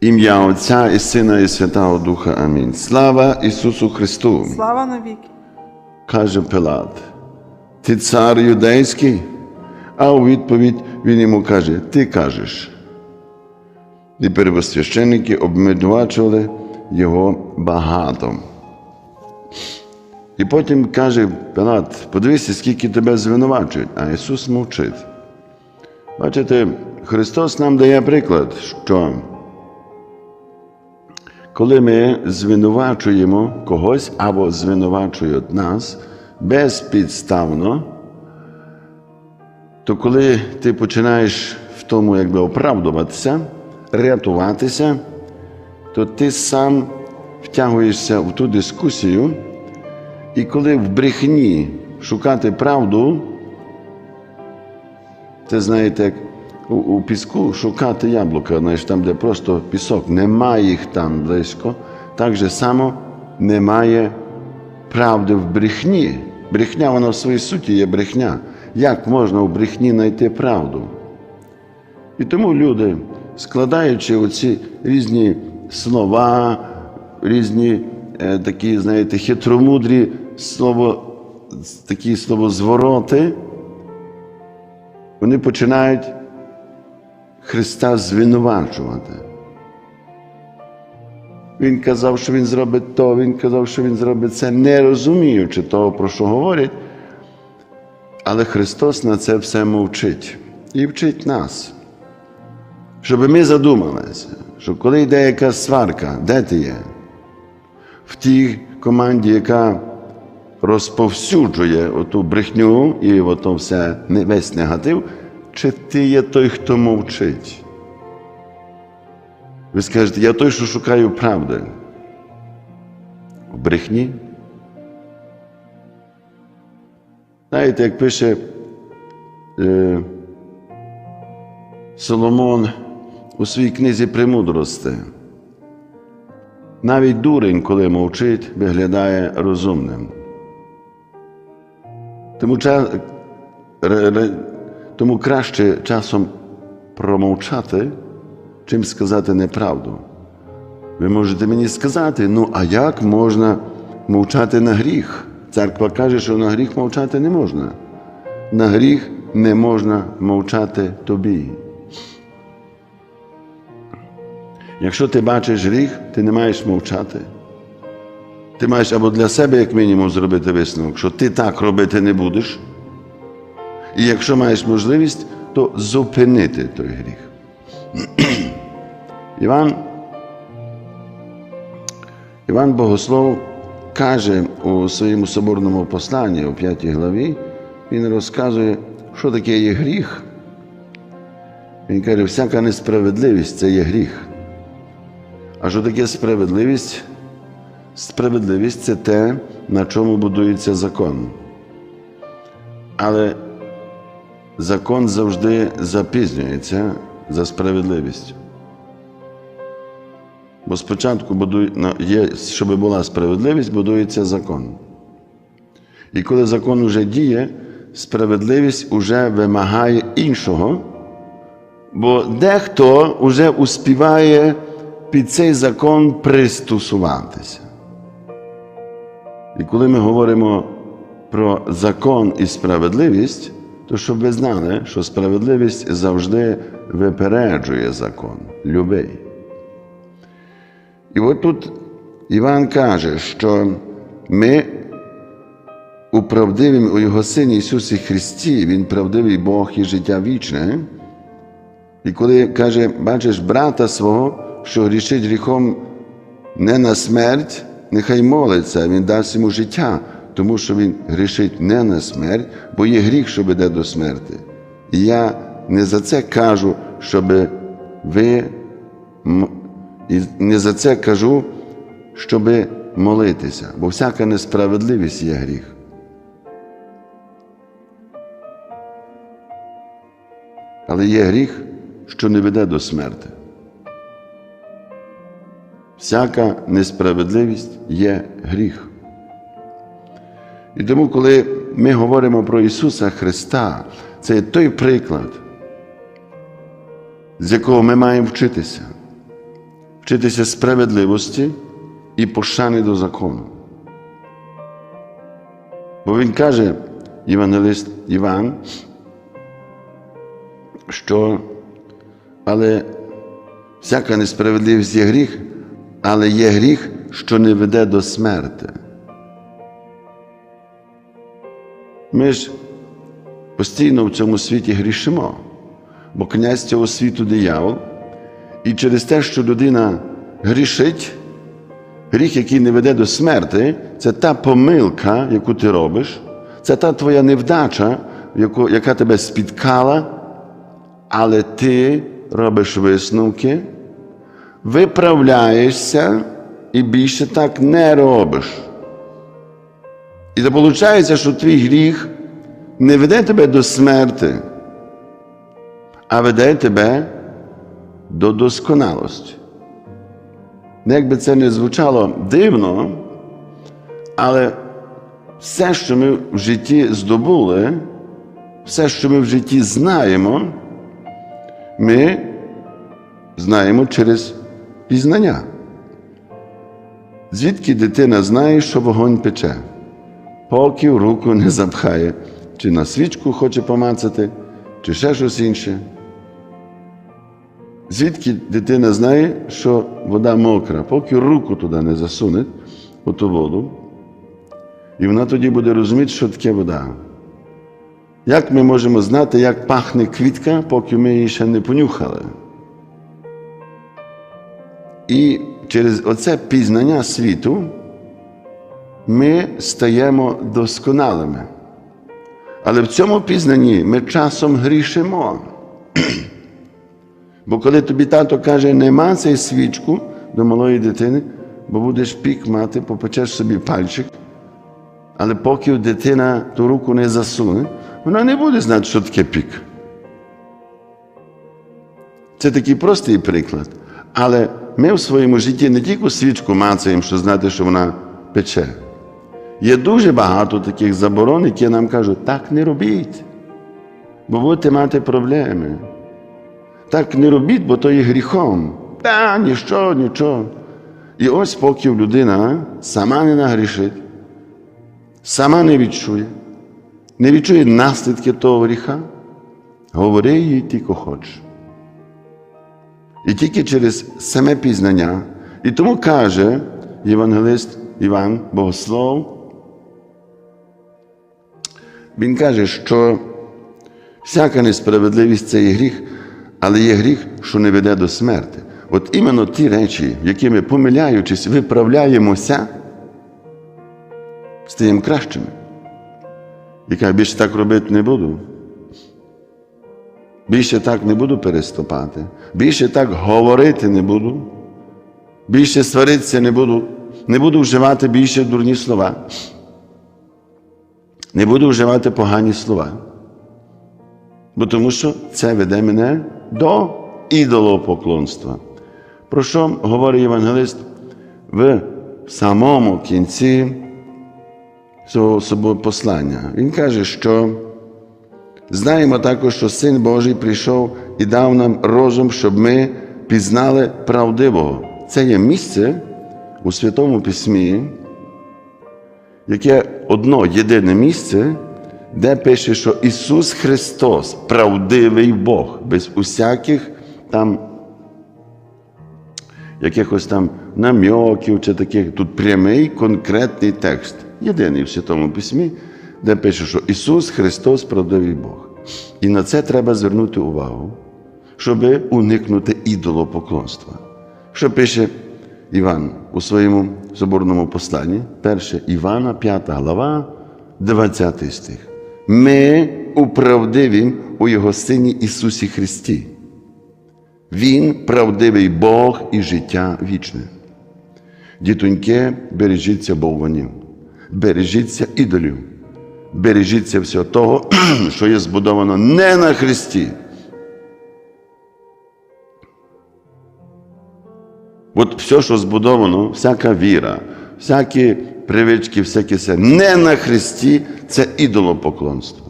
Ім'я Отця і Сина і Святого Духа. Амінь. Слава Ісусу Христу! Слава навіки. каже Пилат. Ти цар юдейський? А у відповідь він йому каже: Ти кажеш. І первосвященники обмежувачували його багато. І потім каже Пилат: подивися, скільки тебе звинувачують, а Ісус мовчить. Бачите, Христос нам дає приклад, що коли ми звинувачуємо когось або звинувачують нас безпідставно, то коли ти починаєш в тому якби оправдуватися, рятуватися, то ти сам втягуєшся в ту дискусію, і коли в брехні шукати правду, це знаєте, як у, у піску шукати яблука, знаєш, там, де просто пісок, немає їх там близько, так же само немає правди в брехні. Брехня, вона в своїй суті є брехня. Як можна в брехні знайти правду? І тому люди, складаючи оці різні слова, різні е, такі, знаєте, хитромудрі слово, такі словозвороти, вони починають Христа звинувачувати. Він казав, що Він зробить то, Він казав, що Він зробить це, не розуміючи того, про що говорять. Але Христос на це все мовчить і вчить нас, щоб ми задумалися, що коли йде якась сварка, де ти є? В тій команді, яка розповсюджує оту брехню і ото все, весь негатив, чи ти є той, хто мовчить? Ви скажете, я той, що шукаю правди. В брехні. Знаєте, як пише е, Соломон у своїй книзі премудрости, навіть дурень, коли мовчить, виглядає розумним. Тому, ча- тому краще часом промовчати, чим сказати неправду. Ви можете мені сказати, ну а як можна мовчати на гріх? Церква каже, що на гріх мовчати не можна. На гріх не можна мовчати тобі. Якщо ти бачиш гріх, ти не маєш мовчати. Ти маєш або для себе, як мінімум, зробити висновок, що ти так робити не будеш. І якщо маєш можливість, то зупинити той гріх. Іван, Іван Богослов каже у своєму соборному посланні у п'ятій главі, він розказує, що таке є гріх. Він каже, всяка несправедливість це є гріх. А що таке справедливість? Справедливість це те, на чому будується закон. Але закон завжди запізнюється за справедливістю. Бо спочатку будує, є, щоб була справедливість, будується закон. І коли закон вже діє, справедливість вже вимагає іншого, бо дехто вже успіває під цей закон пристосуватися. І коли ми говоримо про закон і справедливість, то щоб ви знали, що справедливість завжди випереджує закон, любий. І от тут Іван каже, що ми у правдивім у Його Сині Ісусі Христі, Він правдивий Бог і життя вічне. І коли каже, бачиш брата свого, що грішить гріхом не на смерть, нехай молиться, він дасть йому життя, тому що він грішить не на смерть, бо є гріх, що веде до смерти. І я не за це кажу, щоб ви і не за це кажу, щоб молитися, бо всяка несправедливість є гріх. Але є гріх, що не веде до смерти. Всяка несправедливість є гріх. І тому, коли ми говоримо про Ісуса Христа, це є той приклад, з якого ми маємо вчитися. вчитися справедливості і пошани до закону. Бо він каже, євангелист Іван, що але всяка несправедливість є гріх, але є гріх, що не веде до смерти. Ми ж постійно в цьому світі грішимо, бо князь цього світу диявол, і через те, що людина грішить, гріх, який не веде до смерти, це та помилка, яку ти робиш, це та твоя невдача, яка тебе спіткала, але ти робиш висновки, виправляєшся і більше так не робиш. І то виходить, що твій гріх не веде тебе до смерти, а веде тебе до досконалості. Ну, Як би це не звучало дивно, але все, що ми в житті здобули, все, що ми в житті знаємо, ми знаємо через пізнання. Звідки дитина знає, що вогонь пече, поки в руку не запхає, чи на свічку хоче помацати, чи ще щось інше. Звідки дитина знає, що вода мокра, поки руку туди не засуне у ту воду, і вона тоді буде розуміти, що таке вода. Як ми можемо знати, як пахне квітка, поки ми її ще не понюхали? І через оце пізнання світу ми стаємо досконалими. Але в цьому пізнанні ми часом грішимо. Бо коли тобі тато каже, нема цей свічку до малої дитини, бо будеш пік мати, попечеш собі пальчик, але поки дитина ту руку не засуне, вона не буде знати, що таке пік. Це такий простий приклад. Але ми в своєму житті не тільки свічку мацаємо, що знати, що вона пече. Є дуже багато таких заборон, які нам кажуть, так не робіть, бо будете мати проблеми. Так не робіть, бо то є гріхом. Та, ніщо, нічого. І ось поки людина сама не нагрішить, сама не відчує, не відчує наслідки того гріха, говори їй тільки хочеш. І тільки через саме пізнання. І тому каже євангелист Іван Богослов, він каже, що всяка несправедливість це є гріх, але є гріх, що не веде до смерти. От іменно ті речі, якими помиляючись, виправляємося, стаємо кращими. Каже, більше так робити не буду. Більше так не буду переступати, більше так говорити не буду, більше сваритися не буду, не буду вживати більше дурні слова, не буду вживати погані слова. Бо тому що це веде мене до ідолопоклонства. Про що говорить євангелист в самому кінці цього послання? Він каже, що знаємо також, що Син Божий прийшов і дав нам розум, щоб ми пізнали правдивого. Це є місце у Святому Письмі, яке одно єдине місце, де пише, що Ісус Христос правдивий Бог, без усяких там якихось там намьоків чи таких. Тут прямий конкретний текст, єдиний в Святому Письмі, де пише, що Ісус Христос правдивий Бог. І на це треба звернути увагу, щоб уникнути ідолопоклонства. Що пише Іван у своєму соборному посланні, 1 Івана, 5 глава, 20 стих. Ми управдиві у Його Сині Ісусі Христі. Він правдивий Бог і життя вічне. Дітоньки, бережіться бовванів, бережіться ідолів, бережіться всього того, що є збудовано не на Христі. От все, що збудовано, всяка віра, всякі привички, всяке все не на Христі, це ідолопоклонство.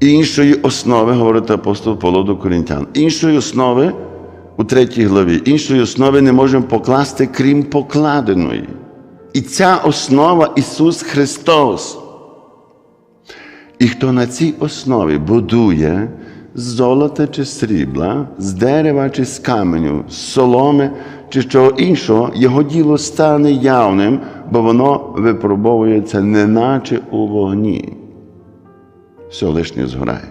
Іншої основи, говорить апостол Павло до Коринтян, іншої основи у третій главі. Іншої основи не можемо покласти, крім покладеної. І ця основа Ісус Христос. І хто на цій основі будує з золота чи срібла, з дерева чи з каменю, з соломи чи чого іншого, його діло стане явним, бо воно випробовується неначе у вогні. Все лишнє згорає.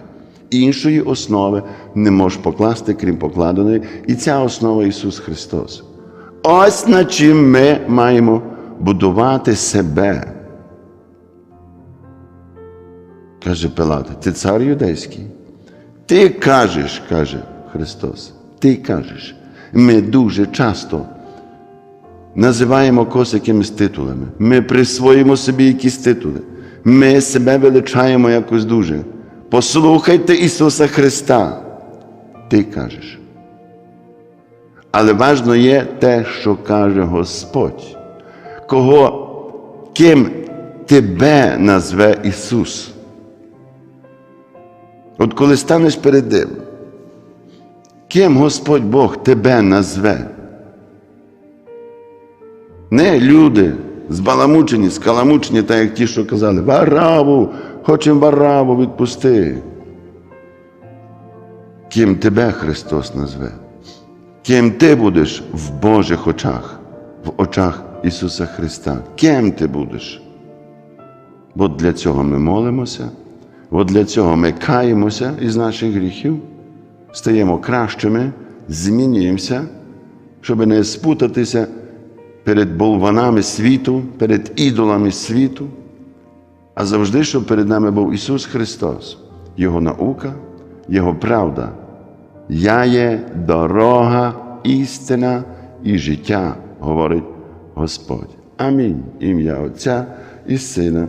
Іншої основи не можеш покласти, крім покладеної, і ця основа Ісус Христос. Ось над чим ми маємо будувати себе. Каже Пилат, ти цар юдейський. Ти кажеш, каже Христос, ти кажеш. Ми дуже часто називаємо когось якимись титулами. Ми присвоїмо собі якісь титули. Ми себе величаємо якось дуже. Послухайте Ісуса Христа. Ти кажеш. Але важно є те, що каже Господь, кого, ким тебе назве Ісус. От коли станеш перед Ним, ким Господь Бог тебе назве? Не люди збаламучені, скаламучені, так як ті, що казали, Вараву, хочемо Вараву відпусти. Ким тебе Христос назве? Ким ти будеш в Божих очах, в очах Ісуса Христа? Ким ти будеш? Бо для цього ми молимося, бо для цього ми каємося із наших гріхів, стаємо кращими, змінюємося, щоб не спутатися перед болванами світу, перед ідолами світу, а завжди, щоб перед нами був Ісус Христос, Його наука, Його правда. Я є дорога, істина і життя, говорить Господь. Амінь. Ім'я Отця і Сина,